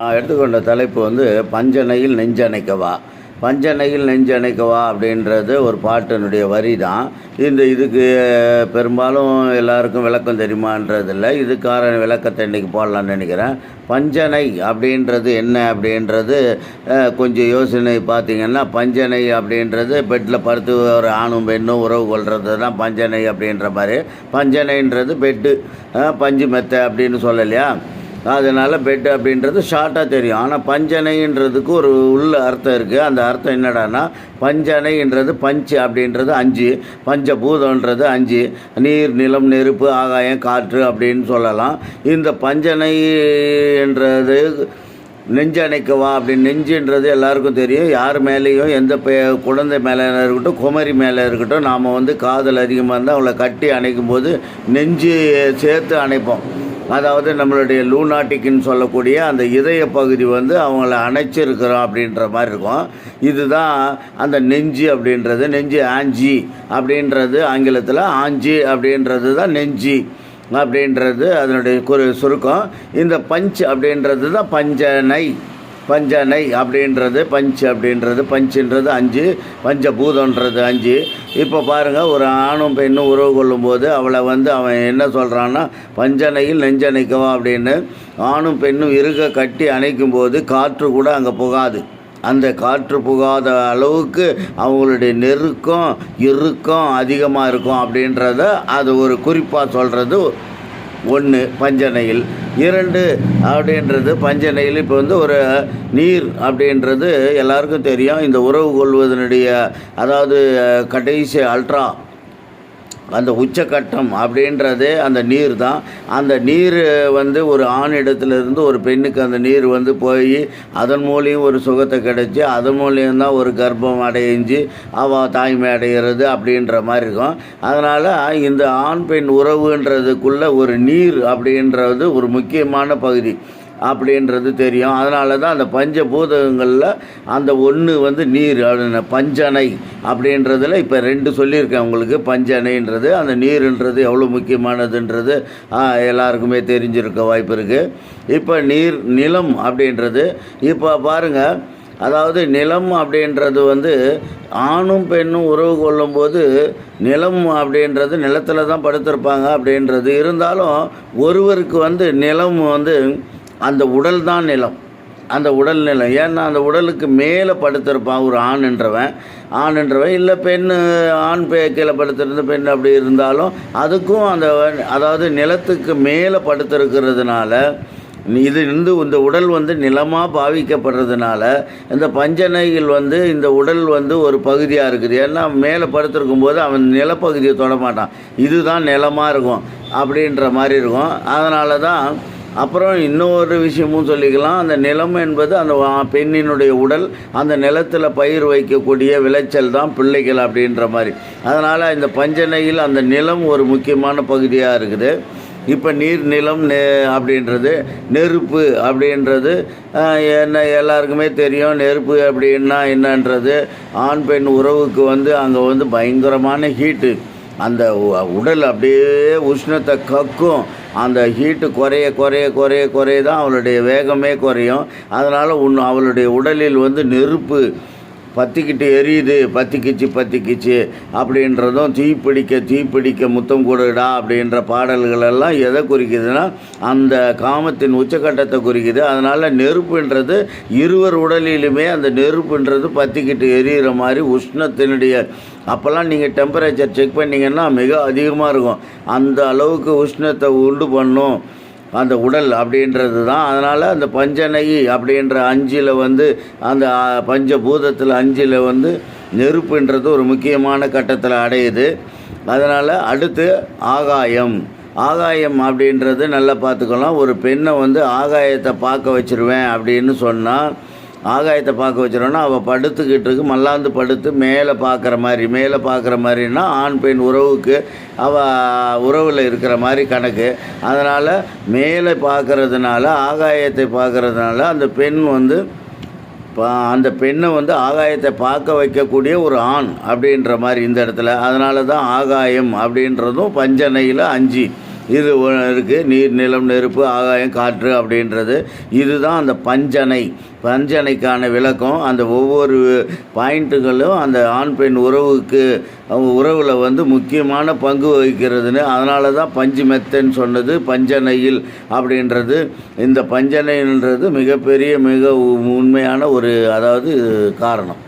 நான் எடுத்துக்கொண்ட தலைப்பு வந்து பஞ்சனையில் நெஞ்சணைக்கவா? பஞ்சனையில் நெஞ்சணைக்கவா அப்படின்றது ஒரு பாட்டினுடைய வரி தான் இந்த இதுக்கு பெரும்பாலும் எல்லாருக்கும் விளக்கம் தெரியுமான்றதில்ல. இதுக்கான விளக்கத்தை இன்றைக்கி போடலான்னு நினைக்கிறேன். பஞ்சனை அப்படின்றது என்ன அப்படின்றது கொஞ்சம் யோசனை பார்த்தீங்கன்னா பஞ்சனை அப்படின்றது பெட்டில் படுத்து ஒரு ஆணும் பெண்ணும் உறவு கொள்வது தான் பஞ்சனை அப்படின்ற மாதிரி. பஞ்சனைன்றது பெட்டு பஞ்சு மெத்தை அப்படின்னு சொல்லலையா? அதனால் பெட் அப்படின்றது ஷார்ட்டாக தெரியும். ஆனால் பஞ்சனைன்றதுக்கு ஒரு உள்ள அர்த்தம் இருக்குது அந்த அர்த்தம் என்னடான்னா பஞ்சனைன்றது பஞ்சு அப்படின்றது அஞ்சு. பஞ்சபூதன்றது அஞ்சு. நீர் நிலம் நெருப்பு ஆகாயம் காற்று அப்படின்னு சொல்லலாம். இந்த பஞ்சனைன்றது நெஞ்சணைக்கவா அப்படின்னு நெஞ்சுன்றது எல்லாருக்கும் தெரியும். யார் மேலேயும் எந்த பெ குழந்தை மேலே இருக்கட்டும் குமரி மேலே இருக்கட்டும் நாம் வந்து காதல் அதிகமாக இருந்தால் அவளை கட்டி அணைக்கும் போது நெஞ்சு சேர்த்து அணைப்போம். அதாவது நம்மளுடைய லூனாட்டிக்குன்னு சொல்லக்கூடிய அந்த இதய பகுதி வந்து அவங்கள அணைச்சிருக்கிறோம் அப்படின்ற மாதிரி இருக்கும். இதுதான் அந்த நெஞ்சு அப்படின்றது. நெஞ்சு ஆஞ்சி அப்படின்றது ஆங்கிலத்தில் ஆஞ்சி அப்படின்றது தான் நெஞ்சி அப்படின்றது அதனுடைய குறு சுருக்கம். இந்த பஞ்ச் அப்படின்றது தான் பஞ்சனை பஞ்சனை அப்படின்றது பஞ்ச் அப்படின்றது பஞ்சுன்றது அஞ்சு பஞ்சபூதன்றது அஞ்சு. இப்போ பாருங்கள் ஒரு ஆணும் பெண்ணும் உறவு கொள்ளும்போது அவளை வந்து அவன் என்ன சொல்கிறான்னா பஞ்சனையில் நெஞ்சணைக்கவா அப்படின்னு ஆணும் பெண்ணும் இருக கட்டி அணைக்கும் போது காற்று கூட அங்கே புகாது. அந்த காற்று புகாத அளவுக்கு அவங்களுடைய நெருக்கம் இறுக்கம் அதிகமாக இருக்கும் அப்படின்றத அது ஒரு குறிப்பாக சொல்கிறது ஒன்று பஞ்சனையில் இரண்டு அப்படின்றது பஞ்சனையில். இப்போ வந்து ஒரு நீர் அப்படின்றது எல்லாருக்கும் தெரியும். இந்த உறவு கொள்வதனுடைய அதாவது கடைசி அல்ட்ரா அந்த உச்சக்கட்டம் அப்படின்றது அந்த நீர் தான். அந்த நீர் வந்து ஒரு ஆணிடத்துலேருந்து ஒரு பெண்ணுக்கு அந்த நீர் வந்து போய் அதன் மூலியம் ஒரு சுகத்தை கிடச்சி அதன் மூலியம் தான் ஒரு கர்ப்பம் அடைஞ்சு அவள் தாய்மை அடைகிறது அப்படின்ற மாதிரி இருக்கும். அதனால் இந்த ஆண் பெண் உறவுன்றதுக்குள்ளே ஒரு நீர் அப்படின்றது ஒரு முக்கியமான பகுதி. அப்படின்றது தெரியும். அதனால தான் அந்த பஞ்சபூதங்களில் அந்த ஒன்று வந்து நீர் பஞ்சனை அப்படின்றதுல இப்போ ரெண்டு சொல்லியிருக்கேன் உங்களுக்கு. பஞ்சனைன்றது அந்த நீருன்றது எவ்வளோ முக்கியமானதுன்றது எல்லாருக்குமே தெரிஞ்சிருக்க வாய்ப்பு இருக்குது இப்போ நீர் நிலம் அப்படின்றது இப்போ பாருங்கள் அதாவது நிலம் அப்படின்றது வந்து ஆணும் பெண்ணும் உறவு கொள்ளும்போது நிலம் அப்படின்றது நிலத்தில் தான் படுத்திருப்பாங்க அப்படின்றது. இருந்தாலும் ஒருவருக்கு வந்து நிலம் வந்து அந்த உடல் தான் நிலம். அந்த உடல் நிலம். ஏன்னா அந்த உடலுக்கு மேலே படுத்திருப்பான் ஒரு ஆண் என்றவன். ஆண் என்றவன் இல்லை பெண் ஆண் பே கீழே படுத்திருந்த பெண் அப்படி இருந்தாலும் அதுக்கும் அந்த அதாவது நிலத்துக்கு மேலே படுத்திருக்கிறதுனால இது இருந்து இந்த உடல் வந்து நிலமாக பாவிக்கப்படுறதுனால இந்த பஞ்சனைகள் வந்து இந்த உடல் வந்து ஒரு பகுதியாக இருக்குது. ஏன்னா மேலே படுத்திருக்கும் போது அவன் நிலப்பகுதியை தொடமாட்டான் இதுதான் நிலமாக இருக்கும் அப்படின்ற மாதிரி இருக்கும். அதனால தான் அப்புறம் இன்னொரு விஷயமும் சொல்லிக்கலாம். அந்த நிலம் என்பது அந்த பெண்ணினுடைய உடல் அந்த நிலத்தில் பயிர் வைக்கக்கூடிய விளைச்சல் தான் பிள்ளைகள் அப்படின்ற மாதிரி. அதனால் இந்த பஞ்சனையில் அந்த நிலம் ஒரு முக்கியமான பகுதியாக இருக்குது. இப்போ நீர் நிலம் நெ அப்படின்றது நெருப்பு அப்படின்றது என்ன எல்லாருக்குமே தெரியும். நெருப்பு அப்படின்னா என்னன்றது? ஆண் பெண் உறவுக்கு வந்து அங்கே வந்து பயங்கரமான ஹீட்டு அந்த உடல் அப்படியே உஷ்ணத்தை கக்கும். அந்த ஹீட்டு குறைய குறைய குறைய குறைய தான் அவளுடைய வேகமே குறையும். அதனால் உன் அவளுடைய உடலில் வந்து நெருப்பு பற்றிக்கிட்டு எரியுது. பற்றிக்கிச்சு பற்றிக்கிச்சு அப்படின்றதும் தீப்பிடிக்க தீப்பிடிக்க முத்தம் கொடுடா அப்படின்ற பாடல்களெல்லாம் எதை குறிக்குதுன்னா அந்த காமத்தின் உச்சக்கட்டத்தை குறிக்குது. அதனால் நெருப்புன்றது இருவர் உடலிலுமே அந்த நெருப்புன்றது பற்றிக்கிட்டு எரியிற மாதிரி உஷ்ணத்தினுடைய அப்போல்லாம் நீங்கள் டெம்பரேச்சர் செக் பண்ணிங்கன்னா மிக அதிகமாக இருக்கும். அந்த அளவுக்கு உஷ்ணத்தை உண்டு பண்ணும் அந்த உடல் அப்படின்றது தான். அதனால் அந்த பஞ்சனை அப்படின்ற அஞ்சில் வந்து அந்த பஞ்சபூதத்தில் அஞ்சில் வந்து நெருப்புன்றது ஒரு முக்கியமான கட்டத்தில் அடையுது. அதனால் அடுத்து ஆகாயம். ஆகாயம் அப்படின்றது நல்லா பார்த்துக்கலாம். ஒரு பெண்ணை வந்து ஆகாயத்தை பார்க்க வச்சுருவேன் அப்படின்னு சொன்னால் ஆகாயத்தை பார்க்க வச்சிடோன்னா அவள் படுத்துக்கிட்டு இருக்கு. மல்லாந்து படுத்து மேலே பார்க்குற மாதிரி மேலே பார்க்குற மாதிரின்னா ஆண் பெண் உறவுக்கு அவள் உறவில் இருக்கிற மாதிரி கணக்கு. அதனால் மேலே பார்க்குறதுனால ஆகாயத்தை பார்க்கறதுனால அந்த பெண் வந்து பா- அந்த பெண்ணை வந்து ஆகாயத்தை பார்க்க வைக்கக்கூடிய ஒரு ஆண் அப்படின்ற மாதிரி இந்த இடத்துல. அதனால தான் ஆகாயம் அப்படின்றதும் பஞ்சனையில் அஞ்சு. இது இருக்குது நீர் நிலம் நெருப்பு ஆகாயம் காற்று அப்படின்றது. இதுதான் அந்த பஞ்சனை. பஞ்சனைக்கான விளக்கம். அந்த ஒவ்வொரு பாயிண்ட்டுகளும் அந்த ஆண் பெண் உறவுக்கு உறவில் வந்து முக்கியமான பங்கு வகிக்கிறதுன்னு அதனால தான் பஞ்சு மெத்தன் சொன்னது பஞ்சனையில் அப்படின்றது. இந்த பஞ்சனைன்றது மிகப்பெரிய மிக உ- உண்மையான ஒரு அதாவது காரணம்.